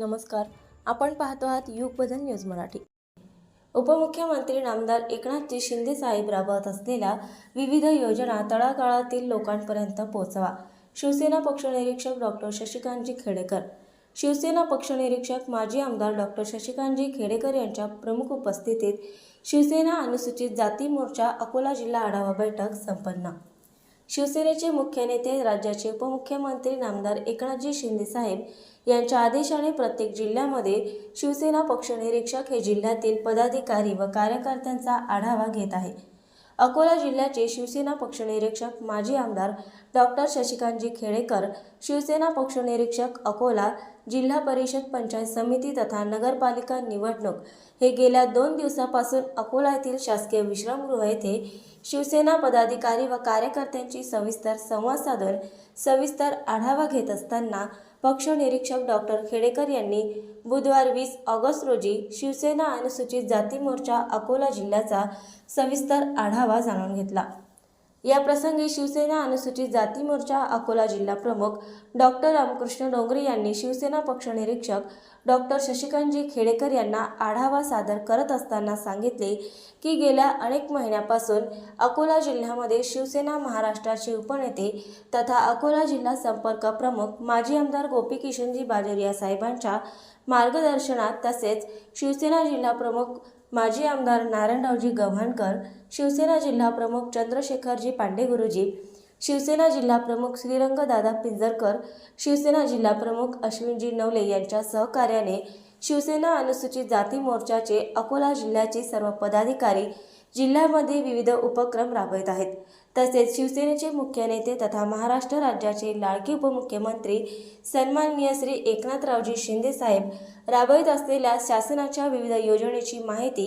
नमस्कार. आपण पाहतो आहात युगबदल न्यूज मराठी. उपमुख्यमंत्री नामदार एकनाथजी शिंदे साहेब राबवत असलेल्या विविध योजना तळागाळातील लोकांपर्यंत पोहोचवा. शिवसेना पक्षनिरीक्षक डॉक्टर शशिकांतजी खेडेकर. शिवसेना पक्षनिरीक्षक माजी आमदार डॉक्टर शशिकांतजी खेडेकर यांच्या प्रमुख उपस्थितीत शिवसेना अनुसूचित जाती मोर्चा अकोला जिल्हा आढावा बैठक संपन्न शिवसेनेचे मुख्य नेते राज्याचे उपमुख्यमंत्री नामदार एकनाथजी शिंदे साहेब यांच्या आदेशाने प्रत्येक जिल्ह्यामध्ये शिवसेना पक्षनिरीक्षक हे जिल्ह्यातील पदाधिकारी व कार्यकर्त्यांचा आढावा घेत आहे. अकोला जिल्ह्याचे शिवसेना पक्षनिरीक्षक माजी आमदार डॉक्टर शशिकांतजी खेडेकर शिवसेना पक्षनिरीक्षक अकोला जिल्हा परिषद पंचायत समिती तथा नगरपालिका निवडणूक हे गेल्या दोन दिवसापासून अकोला येथील शासकीय विश्रामगृह येथे शिवसेना पदाधिकारी व कार्यकर्त्यांची सविस्तर संवाद साधून सविस्तर आढावा घेत असताना पक्ष निरीक्षक डॉक्टर खेडेकर यांनी बुधवार वीस ऑगस्ट रोजी शिवसेना अनुसूचित जाती मोर्चा अकोला जिल्ह्याचा सविस्तर आढावा जाणून घेतला. या प्रसंगी शिवसेना अनुसूचित जाती मोर्चा अकोला जिल्हा प्रमुख डॉक्टर रामकृष्ण डोंगरे यांनी शिवसेना पक्षनिरीक्षक डॉक्टर शशिकांतजी खेडेकर यांना आढावा सादर करत असताना सांगितले की गेल्या अनेक महिन्यापासून अकोला जिल्ह्यामध्ये शिवसेना महाराष्ट्राचे उपनेते तथा अकोला जिल्हा संपर्क प्रमुख माजी आमदार गोपी किशनजी बाजोरिया साहेबांच्या मार्गदर्शनात तसेच शिवसेना जिल्हा प्रमुख माजी आमदार नारायणरावजी गव्हाणकर शिवसेना जिल्हा प्रमुख चंद्रशेखरजी पांडेगुरुजी शिवसेना जिल्हा प्रमुख श्रीरंगदादा पिंजरकर शिवसेना जिल्हा प्रमुख अश्विनजी नवले यांच्या सहकार्याने शिवसेना अनुसूचित जाती मोर्चाचे अकोला जिल्ह्याचे सर्व पदाधिकारी जिल्ह्यामध्ये विविध उपक्रम राबवित आहेत. तसेच शिवसेनेचे मुख्य नेते तथा महाराष्ट्र राज्याचे लाडके उपमुख्यमंत्री सन्माननीय श्री एकनाथरावजी शिंदे साहेब राबवित असलेल्या शासनाच्या विविध योजनेची माहिती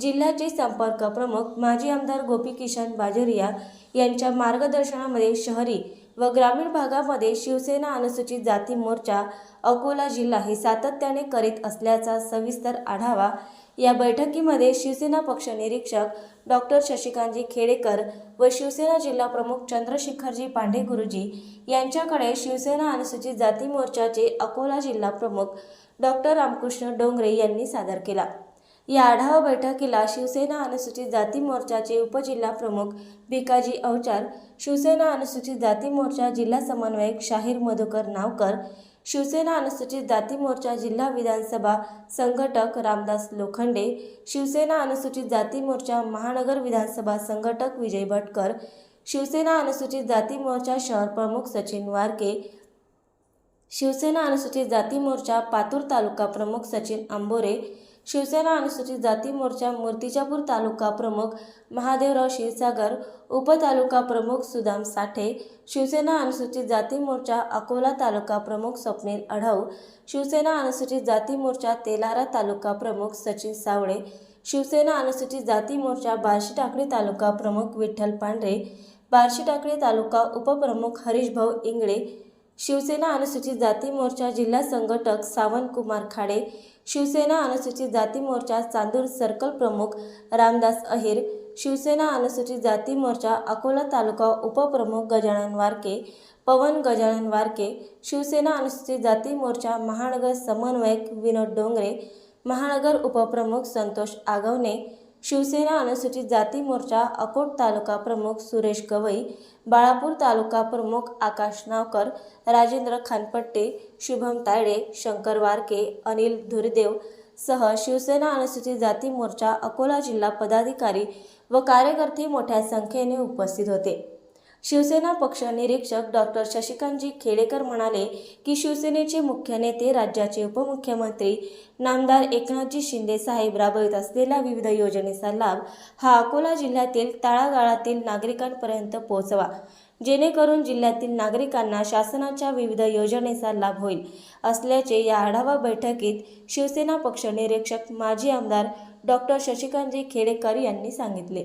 जिल्ह्याचे संपर्क प्रमुख माजी आमदार गोपी किशन बाजोरिया यांच्या मार्गदर्शनामध्ये शहरी व ग्रामीण भागामध्ये शिवसेना अनुसूचित जाती मोर्चा अकोला जिल्हा हे सातत्याने करीत असल्याचा सविस्तर आढावा या बैठकीमध्ये शिवसेना पक्ष निरीक्षक डॉक्टर शशिकांतजी खेडेकर व शिवसेना जिल्हा प्रमुख चंद्रशेखरजी पांडे गुरुजी यांच्याकडे शिवसेना अनुसूचित जाती मोर्चाचे अकोला जिल्हा प्रमुख डॉक्टर रामकृष्ण डोंगरे यांनी सादर केला. या आढावा बैठकीला शिवसेना अनुसूचित जाती मोर्चाचे उपजिल्हा प्रमुख भिकाजी अवचार शिवसेना अनुसूचित जाती मोर्चा जिल्हा समन्वयक शाहीर मधुकर नावकर शिवसेना अनुसूचित जाती मोर्चा जिल्हा विधानसभा संघटक रामदास लोखंडे शिवसेना अनुसूचित जाती मोर्चा महानगर विधानसभा संघटक विजय भटकर शिवसेना अनुसूचित जाती मोर्चा शहर प्रमुख सचिन वारके शिवसेना अनुसूचित जाती मोर्चा पातूर तालुका प्रमुख सचिन आंबोरे शिवसेना अनुसूचित जाती मोर्चा मूर्तिजापूर तालुका प्रमुख महादेवराव क्षीरसागर उपतालुका प्रमुख सुदाम साठे शिवसेना अनुसूचित जाती मोर्चा अकोला तालुका प्रमुख स्वप्नील अढाऊ शिवसेना अनुसूचित जाती मोर्चा तेलारा तालुका प्रमुख सचिन सावळे शिवसेना अनुसूचित जाती मोर्चा बार्शी टाकळी तालुका प्रमुख विठ्ठल पांढरे बार्शी टाकळी तालुका उपप्रमुख हरीशभाऊ इंगळे शिवसेना अनुसूचित जाती मोर्चा जिल्हा संघटक सावंतकुमार खाडे शिवसेना अनुसूचित जाती मोर्चा चांदूर सर्कल प्रमुख रामदास अहिर शिवसेना अनुसूचित जाती मोर्चा अकोला तालुका उपप्रमुख गजानन वारके पवन गजानन वारके शिवसेना अनुसूचित जाती मोर्चा महानगर समन्वयक विनोद डोंगरे महानगर उपप्रमुख संतोष आगवणे शिवसेना अनुसूचित जाती मोर्चा अकोट तालुका प्रमुख सुरेश गवई बाळापूर तालुका प्रमुख आकाश नावकर राजेंद्र खानपट्टे शुभम तायडे शंकर वारके अनिल धुरदेव सह शिवसेना अनुसूचित जाती मोर्चा अकोला जिल्हा पदाधिकारी व कार्यकर्ते मोठ्या संख्येने उपस्थित होते. शिवसेना पक्ष निरीक्षक डॉक्टर शशिकांतजी खेडेकर म्हणाले की शिवसेनेचे मुख्य नेते राज्याचे उपमुख्यमंत्री नामदार एकनाथजी शिंदे साहेब राबवित असलेल्या विविध योजनेचा लाभ हा अकोला जिल्ह्यातील तळागाळातील नागरिकांपर्यंत पोहोचवा. जेणेकरून जिल्ह्यातील नागरिकांना शासनाच्या विविध योजनेचा लाभ होईल असल्याचे या आढावा बैठकीत शिवसेना पक्ष निरीक्षक माजी आमदार डॉक्टर शशिकांतजी खेडेकर यांनी सांगितले.